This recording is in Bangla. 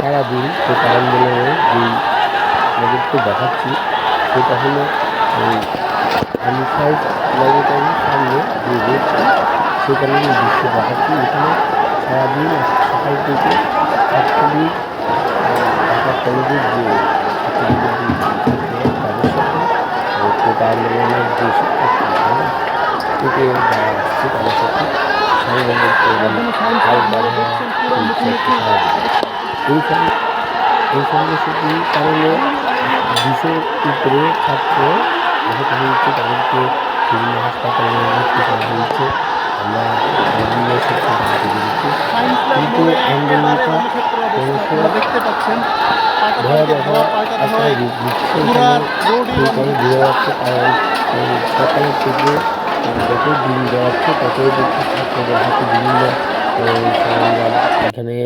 সারাদিন কোটা আন্দোলনের যেই আমাদেরকে দেখাচ্ছি সেটা হলো এই হানিফাইড ল্যাবরেটরির সামনে যে রোডটি সেখানে আমি দৃশ্য দেখাচ্ছি এখানে সারাদিন সকাল থেকে ছাত্রলীগ ঢাকা কলেজের যে তাদের সাথে কোটা আন্দোলনের যে শিক্ষার্থী থেকে যারা আসছে তাদের সাথে এইখানে এই কর্মসূচির কারণে দুশোর উপরে ছাত্র আহত তাদেরকে বিভিন্ন হাসপাতালে ভর্তি করা হয়েছে। আমরা বিভিন্ন শিক্ষা কিন্তু আন্দোলনটা যত দিন যাচ্ছে, ততই দেখছি ছাত্রদের হাতে বিভিন্ন এখানে